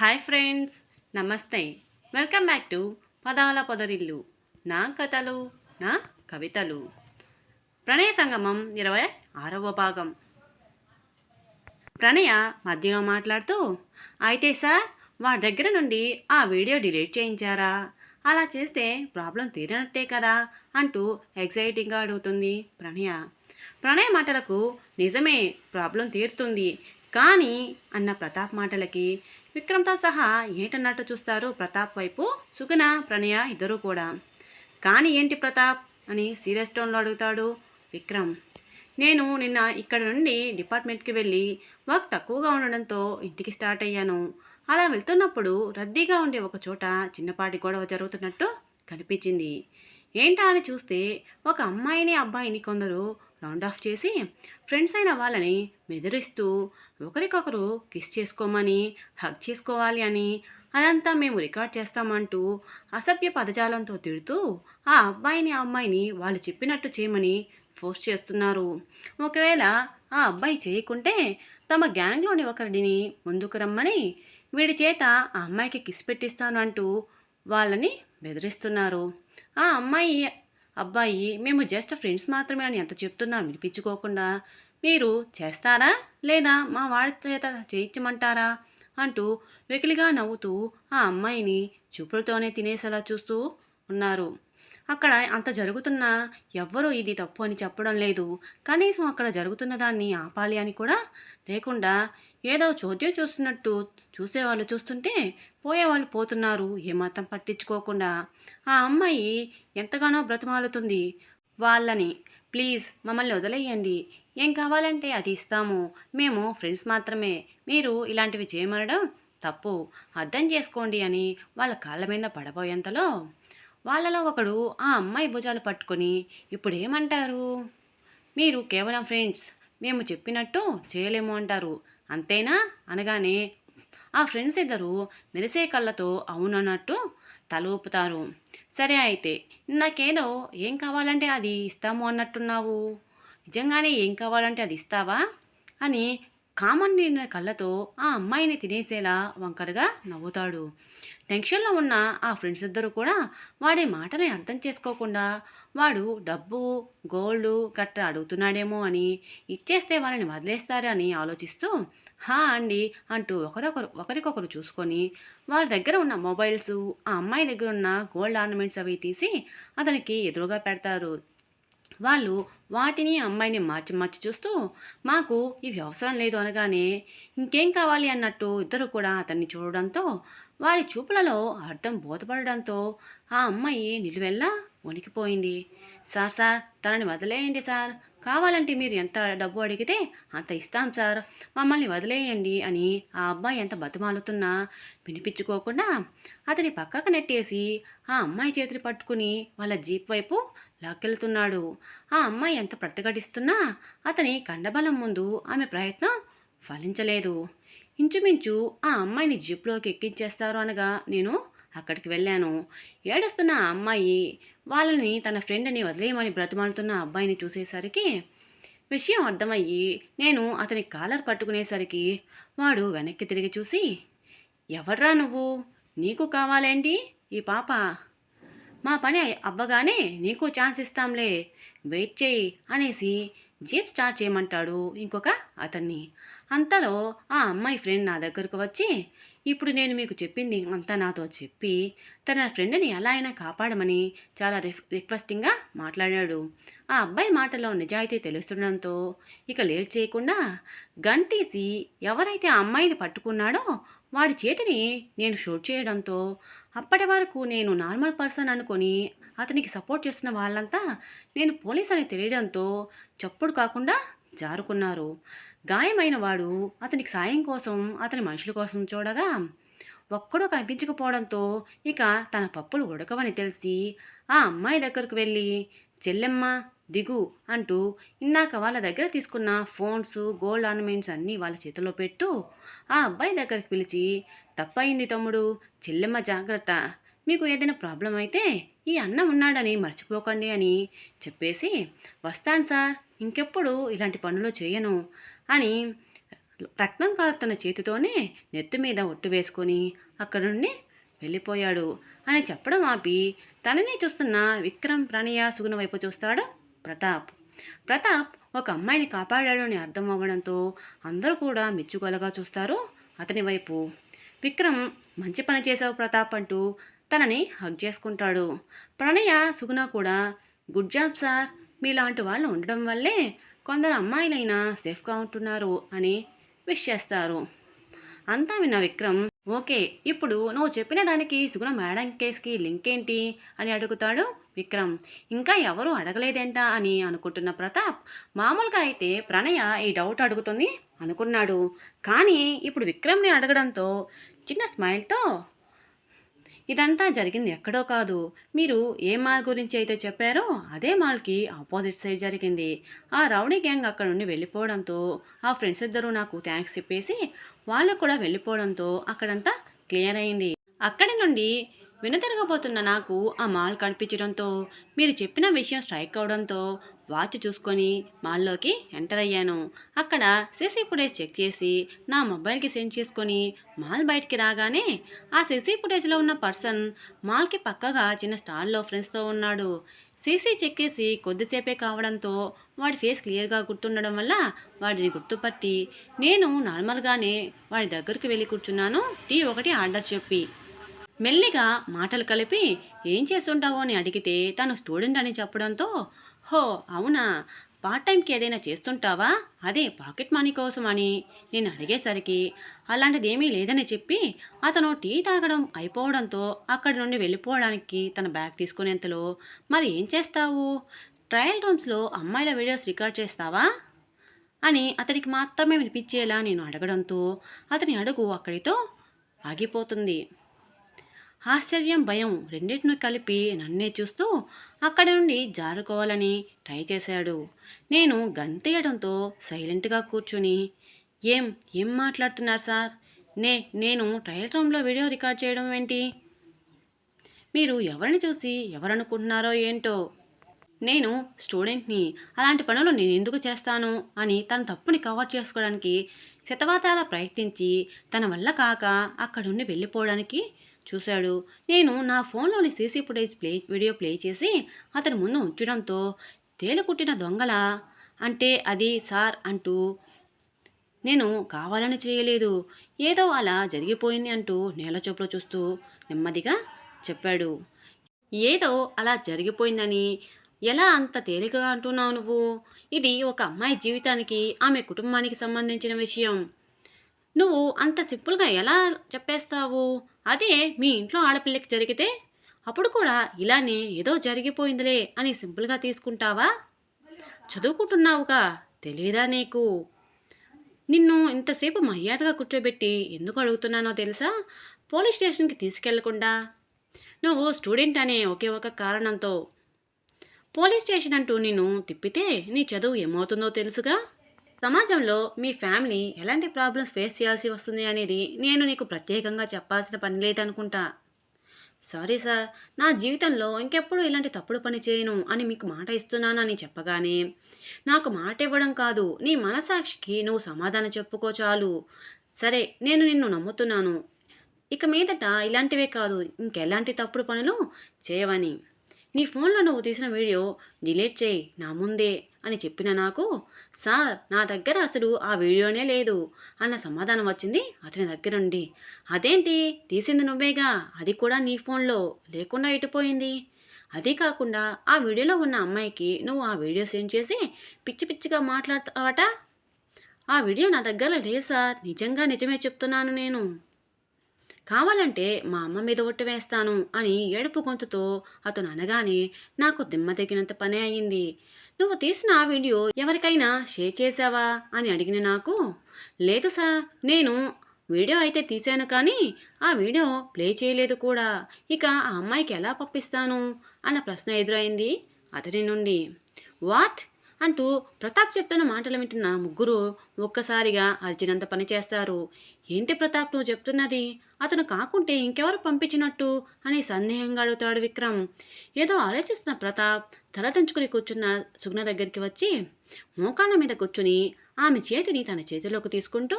Hi friends నమస్తే. Welcome back to పదాల పొదరిల్లు. నా కథలు నా కవితలు. ప్రణయ సంగమం ఇరవై ఆరవ భాగం. ప్రణయ మధ్యలో మాట్లాడుతూ అయితే సార్ వాడి దగ్గర నుండి ఆ వీడియో డిలీట్ చేయించారా? అలా చేస్తే ప్రాబ్లం తీరినట్టే కదా అంటూ ఎగ్జైటింగ్గా అడుగుతుంది ప్రణయ. ప్రణయ మాటలకు నిజమే ప్రాబ్లం తీరుతుంది. కానీ అన్న ప్రతాప్ మాటలకి విక్రమ్తో సహా ఏంటన్నట్టు చూస్తారు ప్రతాప్ వైపు సుగుణ ప్రణయ ఇద్దరూ కూడా. కానీ ఏంటి ప్రతాప్ అని సీరియస్ టోన్లో అడుగుతాడు విక్రమ్. నేను నిన్న ఇక్కడ నుండి డిపార్ట్మెంట్కి వెళ్ళి వర్క్ తక్కువగా ఉండడంతో ఇంటికి స్టార్ట్ అయ్యాను. అలా వెళ్తున్నప్పుడు రద్దీగా ఉండే ఒక చోట చిన్నపాటి గొడవ జరుగుతున్నట్టు కనిపించింది. ఏంటా అని చూస్తే ఒక అమ్మాయిని అబ్బాయిని కొందరు రౌండ్ ఆఫ్ చేసి ఫ్రెండ్స్ అయిన వాళ్ళని బెదిరిస్తూ ఒకరికొకరు కిస్ చేసుకోమని హగ్ చేసుకోవాలి అని అదంతా మేము రికార్డ్ చేస్తామంటూ అసభ్య పదజాలంతో తిడుతూ ఆ అబ్బాయిని ఆ అమ్మాయిని వాళ్ళు చెప్పినట్టు చేయమని ఫోర్స్ చేస్తున్నారు. ఒకవేళ ఆ అబ్బాయి చేయకుంటే తమ గ్యాంగ్లోని ఒకరిని ముందుకు రమ్మని వీడి చేత ఆ అమ్మాయికి కిస్ పెట్టిస్తాను అంటూ వాళ్ళని బెదిరిస్తున్నారు. ఆ అమ్మాయి అబ్బాయి మేము జస్ట్ ఫ్రెండ్స్ మాత్రమే అని ఎంత చెప్తున్నా వినిపించుకోకుండా మీరు చేస్తారా? లేదా మా వాడి చేత చేయించమంటారా? అంటూ వెకిలిగా నవ్వుతూ ఆ అమ్మాయిని చూపులతోనే తినేసేలా చూస్తూ ఉన్నారు. అక్కడ అంత జరుగుతున్నా ఎవ్వరూ ఇది తప్పు అని చెప్పడం లేదు. కనీసం అక్కడ జరుగుతున్న దాన్ని ఆపాలి అని కూడా లేకుండా ఏదో చోద్యం చూస్తున్నట్టు చూసేవాళ్ళు చూస్తుంటే పోయేవాళ్ళు పోతున్నారు ఏమాత్రం పట్టించుకోకుండా. ఆ అమ్మాయి ఎంతగానో బ్రతిమాలుతుంది. వాళ్ళని ప్లీజ్ మమ్మల్ని వదిలేయండి. ఏం కావాలంటే అది ఇస్తాము. మేము ఫ్రెండ్స్ మాత్రమే. మీరు ఇలాంటివి చేయమనడం తప్పు. అర్థం చేసుకోండి అని వాళ్ళ కాళ్ళ మీద పడబోయేంతలో వాళ్ళలో ఒకడు ఆ అమ్మాయి భుజాలు పట్టుకొని ఇప్పుడు ఏమంటారు మీరు కేవలం ఫ్రెండ్స్. మేము చెప్పినట్టు చేయలేము అంటారు. అంతేనా? అనగానే ఆ ఫ్రెండ్స్ ఇద్దరు మెరిసే కళ్ళతో అవునన్నట్టు తల ఊపుతారు సరే అయితే నాకేదో ఏం కావాలంటే అది ఇస్తాము అన్నట్టున్నావు. నిజంగానే ఏం కావాలంటే అది ఇస్తావా? అని కామన్ నిండిన కళ్ళతో ఆ అమ్మాయిని తినేసేలా వంకరగా నవ్వుతాడు. టెన్షన్లో ఉన్న ఆ ఫ్రెండ్స్ ఇద్దరు కూడా వాడి మాటని అర్థం చేసుకోకుండా వాడు డబ్బు గోల్డ్ గట్రా అడుగుతున్నాడేమో అని ఇచ్చేస్తే వాళ్ళని వదిలేస్తారని ఆలోచిస్తూ హా అండి అంటూ ఒకరొకరు ఒకరికొకరు చూసుకొని వాళ్ళ దగ్గర ఉన్న మొబైల్స్ ఆ అమ్మాయి దగ్గర ఉన్న గోల్డ్ ఆర్నమెంట్స్ అవి తీసి అతనికి ఎదురుగా పెడతారు. వాళ్ళు వాటిని అమ్మాయిని మార్చి మార్చి చూస్తూ మాకు ఇవి అవసరం లేదు అనగానే ఇంకేం కావాలి అన్నట్టు ఇద్దరు కూడా అతన్ని చూడడంతో వారి చూపులలో అర్థం బోధపడడంతో ఆ అమ్మాయి నిలువెల్లా వణికిపోయింది సార్ సార్ తనని వదిలేయండి సార్. కావాలంటే మీరు ఎంత డబ్బు అడిగితే అంత ఇస్తాం సార్. మమ్మల్ని వదిలేయండి అని ఆ అబ్బాయి ఎంత బతిమాలుతున్నా వినిపించుకోకుండా అతని పక్కకు నెట్టేసి ఆ అమ్మాయి చేతిని పట్టుకుని వాళ్ళ జీప్ వైపు లాక్కెళ్తున్నాడు. ఆ అమ్మాయి ఎంత ప్రతిఘటిస్తున్నా అతని కండబలం ముందు ఆమె ప్రయత్నం ఫలించలేదు. ఇంచుమించు ఆ అమ్మాయిని జీప్లోకి ఎక్కించేస్తారు అనగా నేను అక్కడికి వెళ్ళాను. ఏడుస్తున్న అమ్మాయి వాళ్ళని తన ఫ్రెండ్ని వదిలేయమని బ్రతిమాలుతున్న అబ్బాయిని చూసేసరికి విషయం అర్థమయ్యి నేను అతని కాలర్ పట్టుకునేసరికి వాడు వెనక్కి తిరిగి చూసి ఎవడ్రా నువ్వు? నీకు కావాలేంటి? ఈ పాప? మా పని అవ్వగానే నీకు ఛాన్స్ ఇస్తాంలే. వెయిట్ చేయి అనేసి జీప్ స్టార్ట్ చేయమంటాడు ఇంకొక అతన్ని. అంతలో ఆ అమ్మాయి ఫ్రెండ్ నా దగ్గరకు వచ్చి ఇప్పుడు నేను మీకు చెప్పింది అంతా నాతో చెప్పి తన ఫ్రెండ్ని ఎలా అయినా కాపాడమని చాలా రిఫ్ రిక్వెస్టింగ్గా మాట్లాడాడు. ఆ అబ్బాయి మాటలో నిజాయితీ తెలుస్తుండడంతో ఇక లేట్ చేయకుండా గన్ తీసి ఎవరైతే ఆ అమ్మాయిని పట్టుకున్నాడో వాడి చేతిని నేను షూట్ చేయడంతో అప్పటి వరకు నేను నార్మల్ పర్సన్ అనుకొని అతనికి సపోర్ట్ చేస్తున్న వాళ్ళంతా నేను పోలీస్ అని తెలియడంతో చప్పుడు కాకుండా జారుకున్నారు. గాయమైన వాడు అతనికి సాయం కోసం అతని మనుషుల కోసం చూడగా ఒక్కడూ కనిపించకపోవడంతో ఇక తన పప్పులు ఉడకవని తెలిసి ఆ అమ్మాయి దగ్గరకు వెళ్ళి చెల్లెమ్మ దిగు అంటూ ఇందాక వాళ్ళ దగ్గర తీసుకున్న ఫోన్స్ గోల్డ్ ఆర్నమెంట్స్ అన్నీ వాళ్ళ చేతిలో పెట్టు ఆ అబ్బాయి దగ్గరికి పిలిచి తప్పయింది తమ్ముడు చెల్లెమ్మ జాగ్రత్త మీకు ఏదైనా ప్రాబ్లం అయితే ఈ అన్న ఉన్నాడని మర్చిపోకండి అని చెప్పేసి వస్తాను సార్ ఇంకెప్పుడు ఇలాంటి పనులు చేయను అని రక్తం తన చేతితోనే నెత్తి మీద ఒట్టు వేసుకొని అక్కడి నుండి వెళ్ళిపోయాడు అని చెప్పడం ఆపి తనని చూస్తున్న విక్రమ్ ప్రణయ సుగుణ వైపు చూస్తాడు ప్రతాప్. ప్రతాప్ ఒక అమ్మాయిని కాపాడాడు అని అర్థం అవ్వడంతో అందరూ కూడా మెచ్చుకోలుగా చూస్తారు అతని వైపు. విక్రమ్ మంచి పని చేశావు ప్రతాప్ అంటూ తనని హగ్ చేసుకుంటాడు. ప్రణయ సుగుణ కూడా గుడ్ జాబ్ సార్. మీలాంటి వాళ్ళు ఉండడం వల్లే కొందరు అమ్మాయిలైనా సేఫ్గా ఉంటున్నారు అని విష్ చేస్తారు. అంతా విన్న విక్రమ్ ఓకే ఇప్పుడు నువ్వు చెప్పిన దానికి సుగుణ మేడం కేసుకి లింక్ ఏంటి అని అడుగుతాడు విక్రమ్. ఇంకా ఎవరు అడగలేదేంటా అని అనుకుంటున్న ప్రతాప్ మామూలుగా అయితే ప్రణయ ఈ డౌట్ అడుగుతుంది అనుకున్నాడు. కానీ ఇప్పుడు విక్రమ్ని అడగడంతో చిన్న స్మైల్తో ఇదంతా జరిగింది ఎక్కడో కాదు. మీరు ఏ మాల్ గురించి అయితే చెప్పారో అదే మాల్కి ఆపోజిట్ సైడ్ జరిగింది. ఆ రౌడీ గ్యాంగ్ అక్కడ నుండి వెళ్ళిపోవడంతో ఆ ఫ్రెండ్స్ ఇద్దరూ నాకు థ్యాంక్స్ చెప్పేసి వాళ్ళు కూడా వెళ్ళిపోవడంతో అక్కడంతా క్లియర్ అయింది. అక్కడి నుండి వినతిరగబోతున్న నాకు ఆ మాల్ కనిపించడంతో మీరు చెప్పిన విషయం స్ట్రైక్ అవడంతో వాచ్ చూసుకొని మాల్లోకి ఎంటర్ అయ్యాను. అక్కడ సీసీ ఫుటేజ్ చెక్ చేసి నా మొబైల్కి సెండ్ చేసుకొని మాల్ బయటికి రాగానే ఆ సీసీ ఫుటేజ్లో ఉన్న పర్సన్ మాల్కి పక్కగా చిన్న స్టాల్లో ఫ్రెండ్స్తో ఉన్నాడు. సీసీ చెక్ చేసి కొద్దిసేపే కావడంతో వాడి ఫేస్ క్లియర్గా గుర్తుండడం వల్ల వాడిని గుర్తుపట్టి నేను నార్మల్గానే వాడి దగ్గరికి వెళ్ళి కూర్చున్నాను. టీ ఒకటి ఆర్డర్ చెప్పి. మెల్లిగా మాటలు కలిపి ఏం చేస్తుంటావో అని అడిగితే తను స్టూడెంట్ అని చెప్పడంతో హో అవునా? పార్ట్ టైంకి ఏదైనా చేస్తుంటావా? అదే పాకెట్ మనీ కోసం అని నేను అడిగేసరికి అలాంటిది ఏమీ లేదని చెప్పి అతను టీ తాగడం అయిపోవడంతో అక్కడి నుండి వెళ్ళిపోవడానికి తన బ్యాగ్ తీసుకునేంతలో మరి ఏం చేస్తావు? ట్రయల్ రూమ్స్లో అమ్మాయిల వీడియోస్ రికార్డ్ చేస్తావా? అని అతనికి మాత్రమే వినిపించేలా నేను అడగడంతో అతని అడుగు అక్కడితో ఆగిపోతుంది. ఆశ్చర్యం భయం రెండింటిని కలిపి నన్నే చూస్తూ అక్కడి నుండి జారుకోవాలని ట్రై చేశాడు. నేను గంతేయడంతో సైలెంట్గా కూర్చుని ఏం ఏం మాట్లాడుతున్నారు సార్? నే నేను ట్రయల్ రూమ్లో వీడియో రికార్డ్ చేయడం ఏంటి? మీరు ఎవరిని చూసి ఎవరనుకుంటున్నారో ఏంటో? నేను స్టూడెంట్ని అలాంటి పనులు నేను ఎందుకు చేస్తాను? అని తన తప్పుని కవర్ చేసుకోవడానికి శతవాతాల ప్రయత్నించి తన వల్ల కాక అక్కడుండి వెళ్ళిపోవడానికి చూశాడు. నేను నా ఫోన్లోని CC footage play video play చేసి అతని ముందు ఉంచడంతో తేలుకుట్టిన దొంగల? అంటే అది సార్ అంటూ నేను కావాలని చేయలేదు. ఏదో అలా జరిగిపోయింది అంటూ నేల చూపులో చూస్తూ నెమ్మదిగా చెప్పాడు. ఏదో అలా జరిగిపోయిందని ఎలా అంత తేలికగా అంటున్నావు నువ్వు? ఇది ఒక అమ్మాయి జీవితానికి ఆమె కుటుంబానికి సంబంధించిన విషయం. నువ్వు అంత సింపుల్గా ఎలా చెప్పేస్తావు? అదే మీ ఇంట్లో ఆడపిల్లకి జరిగితే? అప్పుడు కూడా ఇలానే ఏదో జరిగిపోయిందిలే అని సింపుల్గా తీసుకుంటావా? చదువుకుంటున్నావుగా? తెలియదా నీకు? నిన్ను ఇంతసేపు మర్యాదగా కూర్చోబెట్టి ఎందుకు అడుగుతున్నానో తెలుసా? పోలీస్ స్టేషన్కి తీసుకెళ్ళకుండా? నువ్వు స్టూడెంట్ అనే ఒకే ఒక కారణంతో. పోలీస్ స్టేషన్ అంటూ నిన్ను తిప్పితే నీ చదువు ఏమవుతుందో తెలుసుగా? సమాజంలో మీ ఫ్యామిలీ ఎలాంటి ప్రాబ్లమ్స్ ఫేస్ చేయాల్సి వస్తుంది అనేది నేను నీకు ప్రత్యేకంగా చెప్పాల్సిన పని లేదనుకుంటా. సారీ సార్ నా జీవితంలో ఇంకెప్పుడు ఇలాంటి తప్పుడు పని చేయను అని మీకు మాట ఇస్తున్నానని చెప్పగానే నాకు మాట ఇవ్వడం కాదు నీ మనసాక్షికి నువ్వు సమాధానం చెప్పుకో చాలు. సరే నేను నిన్ను నమ్ముతున్నాను. ఇక మీదట ఇలాంటివే కాదు ఇంకెలాంటి తప్పుడు పనులు చేయవని. నీ ఫోన్లో నువ్వు తీసిన వీడియో డిలీట్ చేయి నా ముందే. అని చెప్పిన నాకు సార్ నా దగ్గర అసలు ఆ వీడియోనే లేదు అన్న సమాధానం వచ్చింది. అతని దగ్గర నుండి అదేంటి? తీసింది నువ్వేగా? అది కూడా నీ ఫోన్లో లేకుండా ఇటుపోయింది. అదే కాకుండా ఆ వీడియోలో ఉన్న అమ్మాయికి నువ్వు ఆ వీడియో సెండ్ చేసి పిచ్చి పిచ్చిగా మాట్లాడతావట? ఆ వీడియో నా దగ్గర లేదు సార్. నిజంగా నిజమే చెప్తున్నాను నేను. కావాలంటే మా అమ్మ మీద ఒట్టు వేస్తాను అని ఏడుపు గొంతుతో అతను అనగానే నాకు దిమ్మ తగినంత పనే అయింది నువ్వు తీసిన ఆ వీడియో ఎవరికైనా షేర్ చేశావా? అని అడిగిన నాకు లేదు సార్ నేను వీడియో అయితే తీశాను కానీ ఆ వీడియో ప్లే చేయలేదు కూడా. ఇక ఆ అమ్మాయికి ఎలా పంపిస్తాను? అన్న ప్రశ్న ఎదురైంది అతని నుండి. వాట్? అంటూ ప్రతాప్ చెప్తున్న మాటలు వింటున్న ముగ్గురు ఒక్కసారిగా అర్జునంత పని చేస్తారు. ఏంటి ప్రతాప్ నువ్వు చెప్తున్నది? అతను కాకుంటే ఇంకెవరు పంపించినట్టు? అని సందేహంగా అడుగుతాడు విక్రమ్. ఏదో ఆలోచిస్తున్న ప్రతాప్ తలదంచుకుని కూర్చున్న సుగ్న దగ్గరికి వచ్చి మోకాళ్ళ మీద కూర్చుని ఆమె చేతిని తన చేతిలోకి తీసుకుంటూ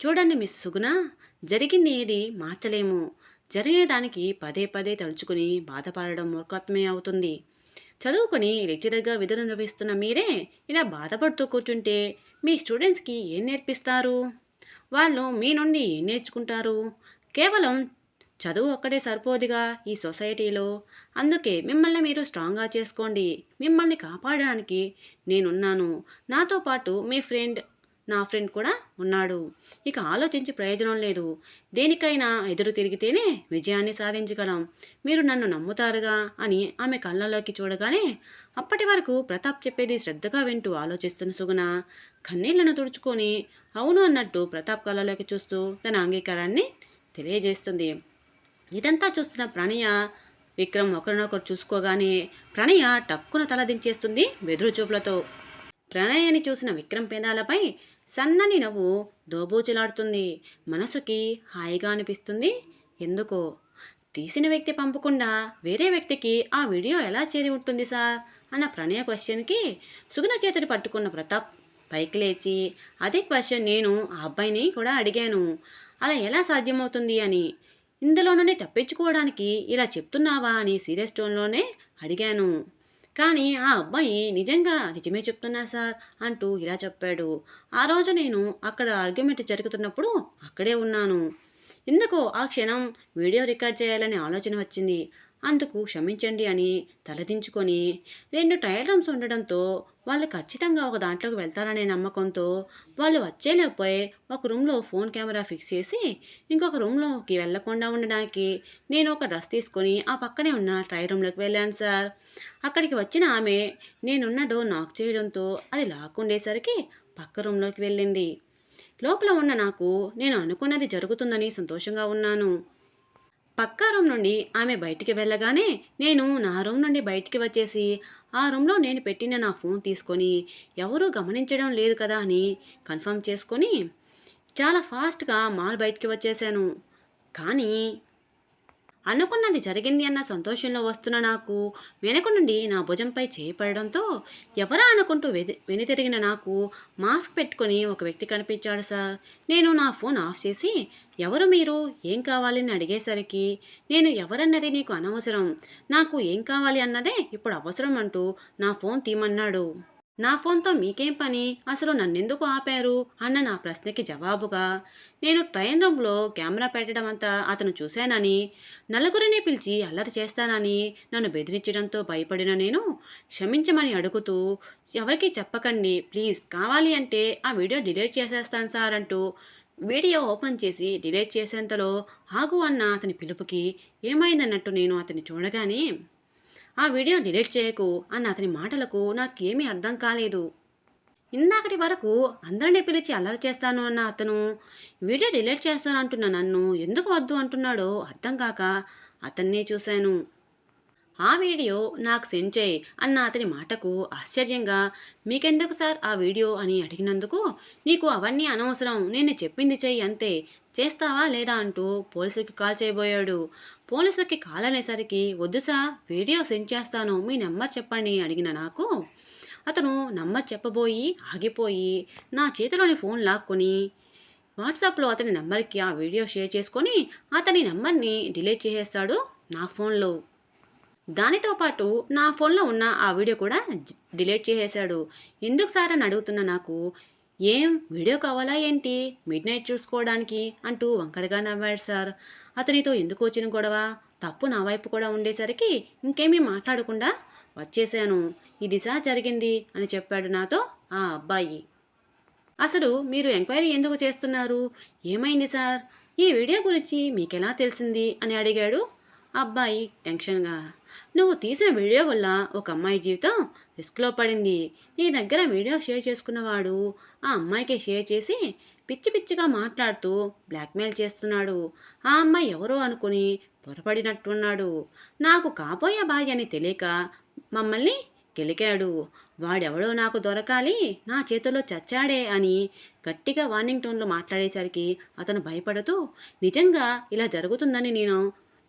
చూడండి మిస్ సుగుణ జరిగింది ఏది మార్చలేము. జరిగిన దానికి పదే పదే తలుచుకుని బాధపడడం మూర్ఖత్వమే అవుతుంది. చదువుకొని లెక్చరర్గా విధులు నిర్వహిస్తున్న మీరే ఇలా బాధపడుతూ కూర్చుంటే మీ స్టూడెంట్స్కి ఏం నేర్పిస్తారు? వాళ్ళు మీ నుండి ఏం నేర్చుకుంటారు? కేవలం చదువు ఒక్కడే సరిపోదుగా ఈ సొసైటీలో? అందుకే మిమ్మల్ని మీరు స్ట్రాంగ్గా చేసుకోండి. మిమ్మల్ని కాపాడడానికి నేనున్నాను. నాతో పాటు మీ ఫ్రెండ్ నా ఫ్రెండ్ కూడా ఉన్నాడు. ఇక ఆలోచించి ప్రయోజనం లేదు. దేనికైనా ఎదురు తిరిగితేనే విజయాన్ని సాధించగలం. మీరు నన్ను నమ్ముతారుగా అని ఆమె కళ్ళలోకి చూడగానే అప్పటి వరకు ప్రతాప్ చెప్పేది శ్రద్ధగా వింటూ ఆలోచిస్తున్న సుగుణ కన్నీళ్ళను తుడుచుకొని అవును అన్నట్టు ప్రతాప్ కళ్ళలోకి చూస్తూ తన అంగీకారాన్ని తెలియజేస్తుంది. ఇదంతా చూస్తున్న ప్రణయ విక్రమ్ ఒకరినొకరు చూసుకోగానే ప్రణయ టక్కున తలదించేస్తుంది బెదురు చూపులతో. ప్రణయని చూసిన విక్రమ్ పేదాలపై సన్నని నవ్వు దోబూచులాడుతుంది. మనసుకి హాయిగా అనిపిస్తుంది. ఎందుకో? తీసిన వ్యక్తి పంపకుండా వేరే వ్యక్తికి ఆ వీడియో ఎలా చేరి ఉంటుంది సార్? అన్న ప్రణయ క్వశ్చన్కి సుగుణ చేతిని పట్టుకున్న ప్రతాప్ పైకి లేచి అదే క్వశ్చన్ నేను ఆ అబ్బాయిని కూడా అడిగాను. అలా ఎలా సాధ్యమవుతుంది అని? ఇందులో నుండి తప్పించుకోవడానికి ఇలా చెప్తున్నావా అని సీరియస్ టోన్లోనే అడిగాను. కానీ ఆ అబ్బాయి నిజంగా నిజమే చెప్తున్నా సార్ అంటూ ఇలా చెప్పాడు. ఆ రోజు నేను అక్కడ ఆర్గ్యుమెంట్ జరుగుతున్నప్పుడు అక్కడే ఉన్నాను. ఎందుకో ఆ క్షణం వీడియో రికార్డ్ చేయాలనే ఆలోచన వచ్చింది. అందుకు క్షమించండి అని తలదించుకొని రెండు ట్రయల్ రూమ్స్ ఉండడంతో వాళ్ళు ఖచ్చితంగా ఒక దాంట్లోకి వెళ్తారనే నమ్మకంతో వాళ్ళు వచ్చేలేకపోయి ఒక రూమ్లో ఫోన్ కెమెరా ఫిక్స్ చేసి ఇంకొక రూమ్లోకి వెళ్ళకుండా ఉండడానికి నేను ఒక డ్రెస్ తీసుకొని ఆ పక్కనే ఉన్న ట్రై రూమ్లోకి వెళ్ళాను సార్. అక్కడికి వచ్చిన ఆమె నేనున్న డోర్ నాక్ చేయడంతో అది లాక్ ఉండేసరికి పక్క రూమ్లోకి వెళ్ళింది. లోపల ఉన్న నాకు నేను అనుకున్నది జరుగుతుందని సంతోషంగా ఉన్నాను. పక్కా రూమ్ నుండి ఆమె బయటికి వెళ్ళగానే నేను నా రూమ్ నుండి బయటికి వచ్చేసి ఆ రూమ్లో నేను పెట్టిన నా ఫోన్ తీసుకొని ఎవరూ గమనించడం లేదు కదా అని కన్ఫర్మ్ చేసుకొని చాలా ఫాస్ట్గా మాల్ బయటికి వచ్చేసాను. కానీ అనుకున్నది జరిగింది అన్న సంతోషంలో వస్తున్న నాకు వెనక నుండి నా భుజంపై చేయపడడంతో ఎవరా అనుకుంటూ వెది వెనుతిరిగిన నాకు మాస్క్ పెట్టుకొని ఒక వ్యక్తి కనిపించాడు సార్. నేను నా ఫోన్ ఆఫ్ చేసి ఎవరు మీరు? ఏం కావాలని అడిగేసరికి నేను ఎవరన్నది నీకు అనవసరం. నాకు ఏం కావాలి అన్నదే ఇప్పుడు అవసరం అంటూ నా ఫోన్ తీమన్నాడు. నా ఫోన్తో మీకేం పని? అసలు నన్నెందుకు ఆపారు? అన్న నా ప్రశ్నకి జవాబుగా నేను ట్రైన్ రూమ్లో కెమెరా పెట్టడం అంతా అతను చూశానని నలుగురిని పిలిచి అల్లరి చేస్తానని నన్ను బెదిరించడంతో భయపడిన నేను క్షమించమని అడుగుతూ ఎవరికి చెప్పకండి ప్లీజ్ కావాలి అంటే ఆ వీడియో డిలీట్ చేసేస్తాను సార్ అంటూ వీడియో ఓపెన్ చేసి డిలీట్ చేసేంతలో ఆగు అన్న అతని పిలుపుకి ఏమైందన్నట్టు నేను అతన్ని చూడగానే ఆ వీడియో డిలీట్ చేయకు అన్న అతని మాటలకు నాకేమీ అర్థం కాలేదు. ఇందాకటి వరకు అందరినీ పిలిచి అల్లరి చేస్తాను అన్న అతను వీడియో డిలీట్ చేస్తాను అంటున్న నన్ను ఎందుకు వద్దు అంటున్నాడో అర్థం కాక అతన్నే చూశాను. ఆ వీడియో నాకు సెండ్ చేయి అన్న అతని మాటకు ఆశ్చర్యంగా మీకెందుకు సార్ ఆ వీడియో? అని అడిగినందుకు నీకు అవన్నీ అనవసరం నేను చెప్పింది చెయ్యి అంతే. చేస్తావా లేదా? అంటూ పోలీసులకి కాల్ చేయబోయాడు. పోలీసులకి కాల్ అనేసరికి వద్దు సార్ వీడియో సెండ్ చేస్తాను మీ నెంబర్ చెప్పండి అడిగిన నాకు అతను నంబర్ చెప్పబోయి ఆగిపోయి నా చేతిలోని ఫోన్ లాక్కొని వాట్సాప్లో అతని నెంబర్కి ఆ వీడియో షేర్ చేసుకొని అతని నెంబర్ని డిలీట్ చేసేస్తాడు నా ఫోన్లో. దానితో పాటు నా ఫోన్లో ఉన్న ఆ వీడియో కూడా డిలీట్ చేసేశాడు. ఎందుకు సార్ అని అడుగుతున్న నాకు ఏం వీడియో కావాలా ఏంటి? మిడ్ నైట్ చూసుకోవడానికి అంటూ వంకరగా నవ్వాడు సార్. అతనితో ఎందుకు వచ్చిన గొడవ? తప్పు నా వైపు కూడా ఉండేసరికి ఇంకేమీ మాట్లాడకుండా వచ్చేసాను. ఇది సార్ జరిగింది అని చెప్పాడు నాతో ఆ అబ్బాయి. అసలు మీరు ఎంక్వైరీ ఎందుకు చేస్తున్నారు? ఏమైంది సార్? ఈ వీడియో గురించి మీకెలా తెలిసింది? అని అడిగాడు అబ్బాయి టెన్షన్గా నువ్వు తీసిన వీడియో వల్ల ఒక అమ్మాయి జీవితం రిస్క్లో పడింది. నీ దగ్గర వీడియో షేర్ చేసుకున్నవాడు ఆ అమ్మాయికి షేర్ చేసి పిచ్చి పిచ్చిగా మాట్లాడుతూ బ్లాక్మెయిల్ చేస్తున్నాడు. ఆ అమ్మాయి ఎవరో అనుకుని పొరపడినట్టున్నాడు. నాకు కాబోయే భార్య అని తెలియక మమ్మల్ని గెలికాడు వాడెవడో నాకు దొరకాలి నా చేతిలో చచ్చాడే అని గట్టిగా వార్నింగ్ టోన్లో మాట్లాడేసరికి అతను భయపడుతూ నిజంగా ఇలా జరుగుతుందని నేను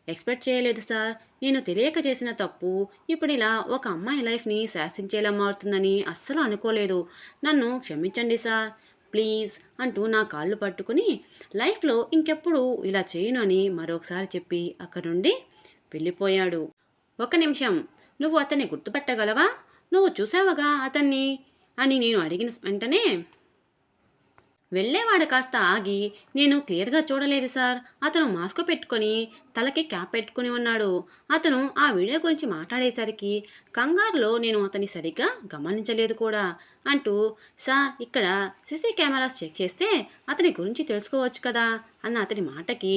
ఎక్స్పెక్ట్ చేయలేదు సార్. నేను తెలియక చేసిన తప్పు ఇప్పుడు ఇలా ఒక అమ్మాయి లైఫ్ని శాసించేలా మారుతుందని అస్సలు అనుకోలేదు. నన్ను క్షమించండి సార్. ప్లీజ్ అంటూ నా కాళ్ళు పట్టుకుని లైఫ్లో ఇంకెప్పుడు ఇలా చేయను అని మరొకసారి చెప్పి అక్కడి నుండి వెళ్ళిపోయాడు. ఒక నిమిషం. నువ్వు అతన్ని గుర్తుపెట్టగలవా? నువ్వు చూసావుగా అతన్ని? అని నేను అడిగిన వెంటనే వెళ్ళేవాడు కాస్త ఆగి నేను క్లియర్గా చూడలేదు సార్. అతను మాస్క్ పెట్టుకొని తలకి క్యాప్ పెట్టుకుని ఉన్నాడు. అతను ఆ వీడియో గురించి మాట్లాడేసరికి కంగారులో నేను అతని సరిగ్గా గమనించలేదు కూడా అంటూ సార్ ఇక్కడ సీసీ కెమెరాస్ చెక్ చేస్తే అతని గురించి తెలుసుకోవచ్చు కదా అన్న అతని మాటకి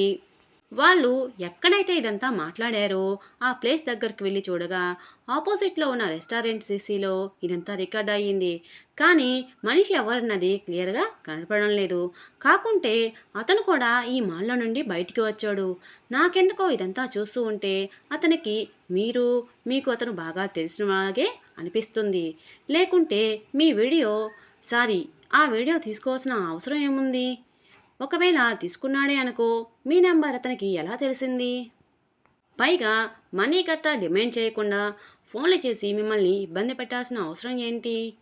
వాళ్ళు ఎక్కడైతే ఇదంతా మాట్లాడారో ఆ ప్లేస్ దగ్గరికి వెళ్ళి చూడగా ఆపోజిట్లో ఉన్న రెస్టారెంట్ సీసీలో ఇదంతా రికార్డ్ అయ్యింది. కానీ మనిషి ఎవరన్నది క్లియర్గా కనపడడం లేదు. కాకుంటే అతను కూడా ఈ మాల్లో నుండి బయటికి వచ్చాడు. నాకెందుకో ఇదంతా చూస్తూ ఉంటే అతనికి మీరు మీకు అతను బాగా తెలిసినలాగే అనిపిస్తుంది. లేకుంటే మీ వీడియో సారీ ఆ వీడియో తీసుకోవాల్సిన అవసరం ఏముంది? ఒకవేళ తీసుకున్నాడే అనుకో మీ నెంబర్ అతనికి ఎలా తెలిసింది? పైగా మనీ గట్టా డిమాండ్ చేయకుండా ఫోన్లు చేసి మిమ్మల్ని ఇబ్బంది పెట్టాల్సిన అవసరం ఏంటి?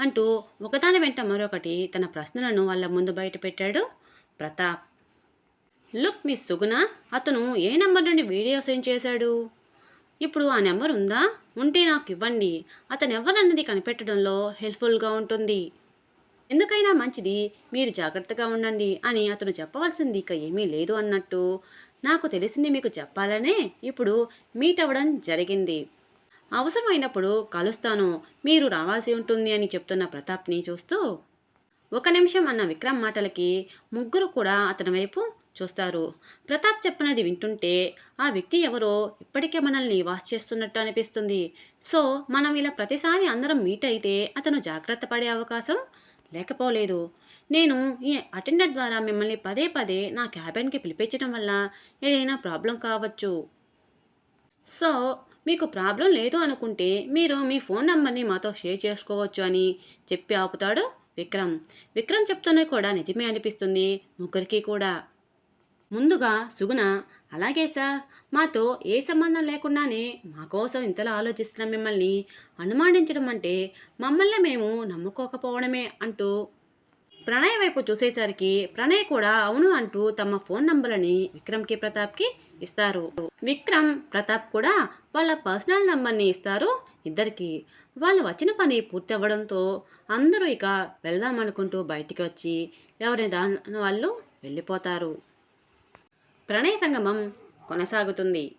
అంటూ ఒకదాని వెంట మరొకటి తన ప్రశ్నలను వాళ్ళ ముందు బయట పెట్టాడు ప్రతాప్. లుక్ మిస్ సుగుణ అతను ఏ నెంబర్ నుండి వీడియో సెండ్ చేశాడు? ఇప్పుడు ఆ నెంబర్ ఉందా? ఉంటే నాకు ఇవ్వండి. అతను ఎవరన్నది కనిపెట్టడంలో హెల్ప్ఫుల్గా ఉంటుంది. ఎందుకైనా మంచిది మీరు జాగ్రత్తగా ఉండండి అని అతను చెప్పవలసింది ఇక ఏమీ లేదు అన్నట్టు. నాకు తెలిసింది మీకు చెప్పాలనే ఇప్పుడు మీట్ అవ్వడం జరిగింది. అవసరమైనప్పుడు కలుస్తాను మీరు రావాల్సి ఉంటుంది అని చెప్తున్న ప్రతాప్ని చూస్తూ ఒక నిమిషం అన్న విక్రమ్ మాటలకి ముగ్గురు కూడా అతని వైపు చూస్తారు. ప్రతాప్ చెప్పినది వింటుంటే ఆ వ్యక్తి ఎవరో ఇప్పటికే మనల్ని వాచ్ చేస్తున్నట్టు అనిపిస్తుంది. సో మనం ఇలా ప్రతిసారి అందరం మీట్ అయితే అతను జాగ్రత్త పడే అవకాశం లేకపోలేదు. నేను ఈ అటెండర్ ద్వారా మిమ్మల్ని పదే పదే నా క్యాబిన్కి పిలిపించడం వల్ల ఏదైనా ప్రాబ్లం కావచ్చు. సో మీకు ప్రాబ్లం లేదు అనుకుంటే మీరు మీ ఫోన్ నెంబర్ని మాతో షేర్ చేసుకోవచ్చు అని చెప్పి ఆపుతాడు విక్రమ్. విక్రమ్ చెప్తున్నది కూడా నిజమే అనిపిస్తుంది ముగ్గురికి కూడా. ముందుగా సుగుణ అలాగే సార్ మాతో ఏ సంబంధం లేకుండానే మా కోసం ఇంతలా ఆలోచిస్తున్న మిమ్మల్ని అనుమానించడం అంటే మమ్మల్ని మేము నమ్ముకోకపోవడమే అంటూ ప్రణయ్ వైపు చూసేసరికి ప్రణయ్ కూడా అవును అంటూ తమ ఫోన్ నంబర్లని విక్రమ్కి ప్రతాప్కి ఇస్తారు. విక్రమ్ ప్రతాప్ కూడా వాళ్ళ పర్సనల్ నంబర్ని ఇస్తారు ఇద్దరికి. వాళ్ళు వచ్చిన పని పూర్తి అవ్వడంతో అందరూ ఇక వెళ్దామనుకుంటూ బయటికి వచ్చి ఎవరి దాని వాళ్ళు వెళ్ళిపోతారు. ప్రణయ సంగమం కొనసాగుతుంది.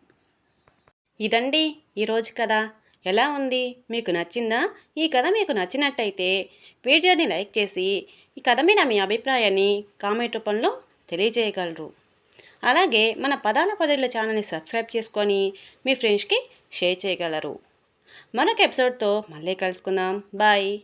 ఇదండి ఈరోజు కథ. ఎలా ఉంది? మీకు నచ్చిందా? ఈ కథ మీకు నచ్చినట్టయితే వీడియోని లైక్ చేసి ఈ కథ మీద మీ అభిప్రాయాన్ని కామెంట్ రూపంలో తెలియజేయగలరు. అలాగే మన పదాల పదుల ఛానల్ని సబ్స్క్రైబ్ చేసుకొని మీ ఫ్రెండ్స్కి షేర్ చేయగలరు. మరొక ఎపిసోడ్తో మళ్ళీ కలుసుకుందాం. బాయ్.